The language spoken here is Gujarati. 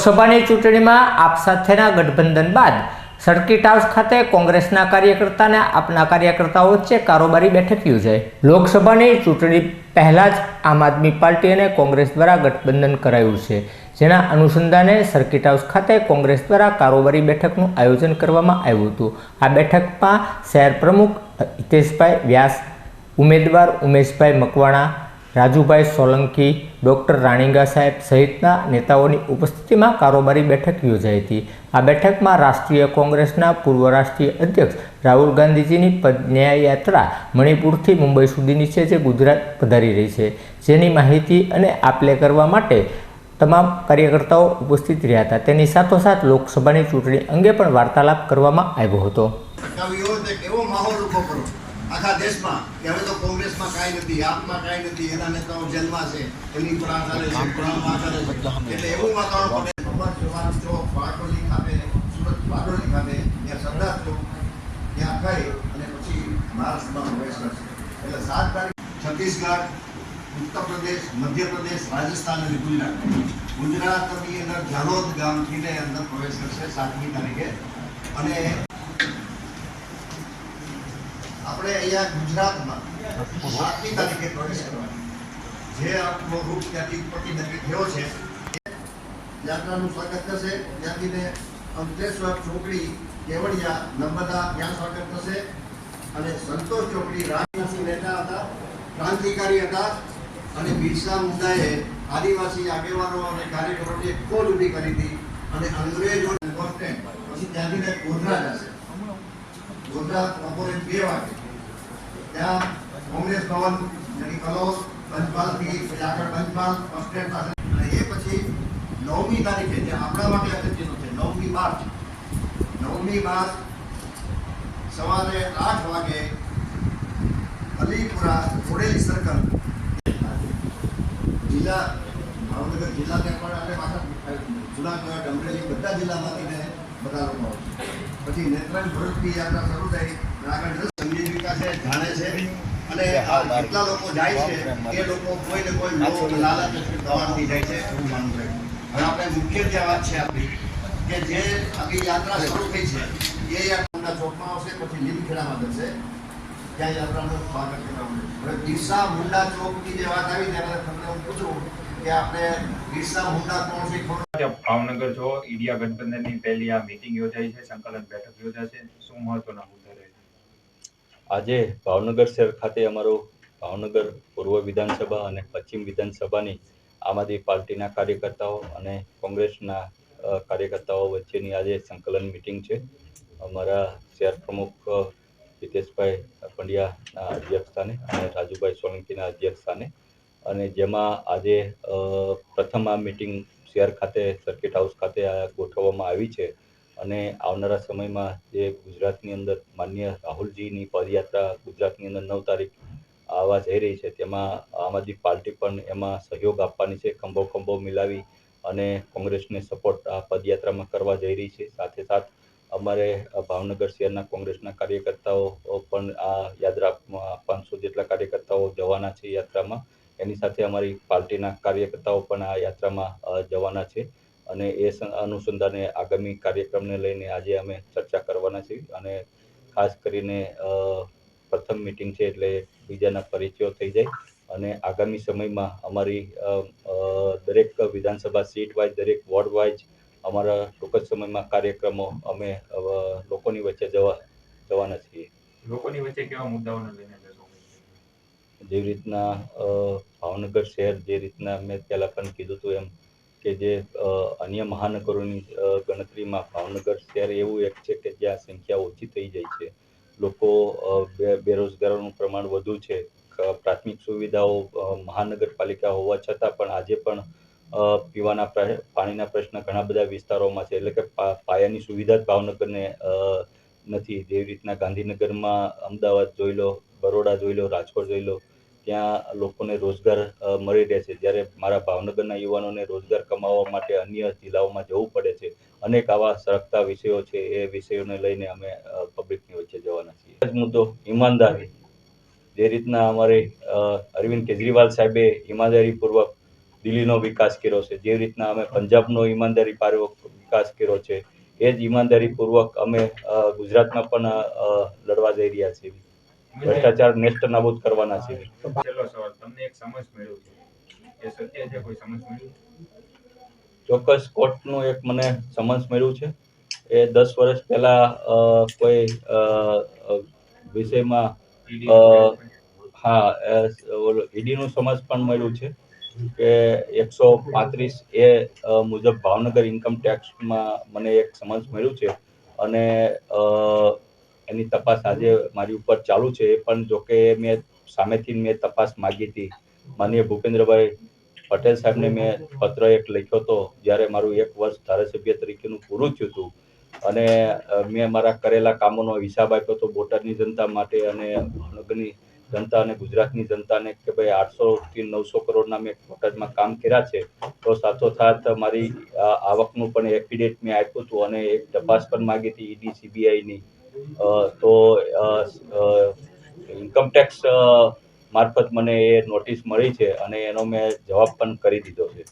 લોકસભાની ચૂંટણીમાં આપ સાથેના ગઠબંધન બાદ સર્કિટ હાઉસ ખાતે કોંગ્રેસના કાર્યકર્તા અને આપના કાર્યકર્તાઓ વચ્ચે કારોબારી બેઠક યોજાઈ. લોકસભાની ચૂંટણી પહેલાં જ આમ આદમી પાર્ટી અને કોંગ્રેસ દ્વારા ગઠબંધન કરાયું છે, જેના અનુસંધાને સર્કિટ હાઉસ ખાતે કોંગ્રેસ દ્વારા કારોબારી બેઠકનું આયોજન કરવામાં આવ્યું હતું. આ બેઠકમાં શહેર પ્રમુખ હિતેશભાઈ વ્યાસ, ઉમેદવાર ઉમેશભાઈ મકવાણા રાજુભાઈ સોલંકી, ડૉક્ટર રાણીંગા સાહેબ સહિતના નેતાઓની ઉપસ્થિતિમાં કારોબારી બેઠક યોજાઈ હતી. આ બેઠકમાં રાષ્ટ્રીય કોંગ્રેસના પૂર્વ રાષ્ટ્રીય અધ્યક્ષ રાહુલ ગાંધીજીની પદ ન્યાય યાત્રા મણિપુરથી મુંબઈ સુધીની છે, જે ગુજરાત પધારી રહી છે. જેની માહિતી અને આપલે કરવા માટે તમામ કાર્યકર્તાઓ ઉપસ્થિત રહ્યા હતા. તેની સાથોસાથ લોકસભાની ચૂંટણી અંગે પણ વાર્તાલાપ કરવામાં આવ્યો હતો. આખા દેશમાં. કે હવે તો કોંગ્રેસમાં કાંઈ નથી આપમાં કાંઈ નથી એના નેતાઓ જેલમાં છે એની પર છે પ્રાણમાં આ છે. એટલે એવું વાતાવરણ જવાન ચોક બારડોલી ખાતે સુરત બારડોલી ખાતે ત્યાં સરદાર ચોક ત્યાં ગઈ અને પછી મહારાષ્ટ્રમાં પ્રવેશ કરશે એટલે સાત તારીખ છત્તીસગઢ ઉત્તર પ્રદેશ મધ્યપ્રદેશ રાજસ્થાન અને ગુજરાત. ગુજરાતની અંદર ઝાલોદ ગામથી અંદર પ્રવેશ કરશે સાતમી તારીખે. અને આપણે અહીંયા ગુજરાતમાં સાતમી તારીખે પ્રવેશ કરવાની. જે આપણો રૂપ ત્યાંથી ઉપરથી નક્કી થયો છે યાત્રાનું સ્વાગત થશે. ત્યાંથીને અંકલેશ્વર ચોકડી, કેવડિયા, નર્મદા ત્યાં સ્વાગત થશે. અને સંતોષ ચોકડી રાજસિંહ નેતા હતા, ક્રાંતિકારી હતા. અને બિરસા મુંડાએ આદિવાસી આગેવાનો અને કાર્યકરોની કોલ ઊભી કરી હતી. અને અંગ્રેજો પછી ત્યાંથી ગોધરા જશે. ગોધરા બપોરે બે વાગે. ત્યાં કોંગ્રેસ ભવન જેની કલોલ પંચમહાલથી પછી આગળ પંચમહાલ બસ સ્ટેન્ડ પાસે અને એ પછી નવમી તારીખે જે આપણા માટે અગત્યનું છે નવમી માર્ચ નવમી માર્ચ સવારે આઠ વાગે અલીપુરા ઘોડેલી સર્કલ જિલ્લા ભાવનગર જિલ્લાને પણ અને પાછા જુનાગઢ અમરેલી બધા જિલ્લામાંથી ને બધા લોકો આવશે પછી નેત્રંગ ભરૂચની યાત્રા શરૂ થઈ અને આગળ વિકાસે જાણે છે. અને કેટલા લોકો જાય છે એ લોકો કોઈ ને કોઈ લાલચ અથવા જાય છે એવું માનવું છે હવે આપણે મુખ્ય જે વાત છે આપણી કે જે આપણી યાત્રા શરૂ થઈ છે એ યાત્રાના ચોકમાં આવશે પછી લીમખેડામાં જશે. ત્યાં યાત્રાનું સ્વાગત કરવાનું હવે બિરસા મુંડા ચોકની જે વાત આવી ત્યારે તમને હું પૂછું કે આપણે બિરસા મુંડા કોણ છે ખબર ભાવનગર જો ઇન્ડિયા ગઠબંધનની પહેલી આ મીટિંગ યોજાઈ છે સંકલન બેઠક યોજાશે. શું મહત્વના આજે ભાવનગર શહેર ખાતે અમારો ભાવનગર પૂર્વ વિધાનસભા અને પશ્ચિમ વિધાનસભાની આમ આદમી પાર્ટીના કાર્યકર્તાઓ અને કોંગ્રેસના કાર્યકર્તાઓ વચ્ચેની આજે સંકલન મિટિંગ છે. અમારા શહેર પ્રમુખ અ, હિતેશભાઈ પંડ્યાના અધ્યક્ષસ્થાને અને રાજુભાઈ સોલંકીના અધ્યક્ષસ્થાને. અને જેમાં આજે પ્રથમ આ મિટિંગ શહેર ખાતે સર્કિટ હાઉસ ખાતે ગોઠવવામાં આવી છે. અને આવનારા સમયમાં જે ગુજરાતની અંદર માન્ય રાહુલજીની પદયાત્રા ગુજરાતની અંદર નવ તારીખ આવવા જઈ રહી છે, તેમાં આમ આદમી પાર્ટી પણ એમાં સહયોગ આપવાની છે, ખંભો ખંભો મિલાવી અને કોંગ્રેસને સપોર્ટ આ પદયાત્રામાં કરવા જઈ રહી છે. સાથે સાથ અમારે ભાવનગર શહેરના કોંગ્રેસના કાર્યકર્તાઓ પણ આ યાત્રામાં પાંચસો જેટલા કાર્યકર્તાઓ જવાના છે યાત્રામાં. એની સાથે અમારી પાર્ટીના કાર્યકર્તાઓ પણ આ યાત્રામાં જવાના છે. અને એ અનુસંધાને આગામી કાર્યક્રમને લઈને આજે અમે ચર્ચા કરવાના છીએ અને ખાસ કરીને પ્રથમ મિટિંગ છે એટલે બીજાના પરિચયો થઈ જાય અને આગામી સમયમાં અમારી દરેક વિધાનસભા સીટ વાઇઝ દરેક વોર્ડ વાઇઝ અમારા ટૂંક જ સમયમાં કાર્યક્રમો અમે લોકોની વચ્ચે જવા જવાના છીએ. લોકોની વચ્ચે કેવા મુદ્દાઓને લઈને જેવી રીતના ભાવનગર શહેર જે રીતના મેં પહેલાં પણ કીધું હતું એમ કે જે અન્ય મહાનગરોની ગણતરીમાં ભાવનગર શહેર એવું એક છે કે જ્યાં સંખ્યા ઓછી થઈ જાય છે. લોકો બેરોજગારોનું પ્રમાણ વધુ છે. પ્રાથમિક સુવિધાઓ મહાનગરપાલિકા હોવા છતાં પણ આજે પણ પીવાના પાણીના પ્રશ્ન ઘણા બધા વિસ્તારોમાં છે. એટલે કે પાયાની સુવિધા જ ભાવનગરને નથી. જેવી રીતના ગાંધીનગરમાં અમદાવાદ જોઈ લો, બરોડા જોઈ લો, રાજકોટ જોઈ લો ત્યાં લોકોને રોજગાર મળી રહે છે. જ્યારે મારા ભાવનગરના યુવાનોને રોજગાર કમાવવા માટે અન્ય જિલ્લાઓમાં જવું પડે છે. અનેક આવા સરકતા વિષયો છે, એ વિષયોને લઈને અમે પબ્લિકની વચ્ચે જવાના છીએ. મુદ્દો, ઈમાનદારી. જે રીતના અમારે અરવિંદ કેજરીવાલ સાહેબે ઈમાનદારીપૂર્વક દિલ્હીનો વિકાસ કર્યો છે. જે રીતના અમે પંજાબનો ઈમાનદારી પૂર્વક વિકાસ કર્યો છે. એ જ ઈમાનદારીપૂર્વક અમે ગુજરાતમાં પણ લડવા જઈ રહ્યા છીએ. ભ્રષ્ટાચાર નેસ્ટ નાબૂદ કરવાના છે. છેલ્લો સવાલ તમને એક સમજ મળ્યું છે. એ સત્ય છે કોઈ સમજ મળ્યું ચોક્કસ કોર્ટનું એક મને સમન્સ મળ્યું છે. એ દસ વર્ષ પહેલા કોઈ વિષયમાં હા ઈડીનું સમન્સ પણ મળ્યું છે કે એકસો પાંત્રીસ એ મુજબ ભાવનગર ઇન્કમ ટેક્સમાં મને એક સમન્સ મળ્યું છે. અને એની તપાસ આજે મારી ઉપર ચાલુ છે. પણ જોકે મેં સામેથી મેં તપાસ માગી હતી. માનીય ભૂપેન્દ્રભાઈ પટેલ સાહેબને મેં પત્ર એક લખ્યો હતો, જ્યારે મારું એક વર્ષ ધારાસભ્ય તરીકેનું પૂરું થયું હતું. અને મેં મારા કરેલા કામોનો હિસાબ આપ્યો હતો બોટાદની જનતા માટે અને ભાવનગરની જનતા અને ગુજરાતની જનતાને કે ભાઈ આઠસોથી નવસો કરોડના મેં બોટાદમાં કામ કર્યા છે. તો સાથોસાથ મારી આવકનું પણ એફિડેટ મેં આપ્યું હતું અને એક તપાસ પણ માગી હતી ઈડી, સીબીઆઈની. તો ઇન્કમટેક્સ મારફત મને એ નોટિસ મળી છે અને એનો મેં જવાબ પણ કરી દીધો છે.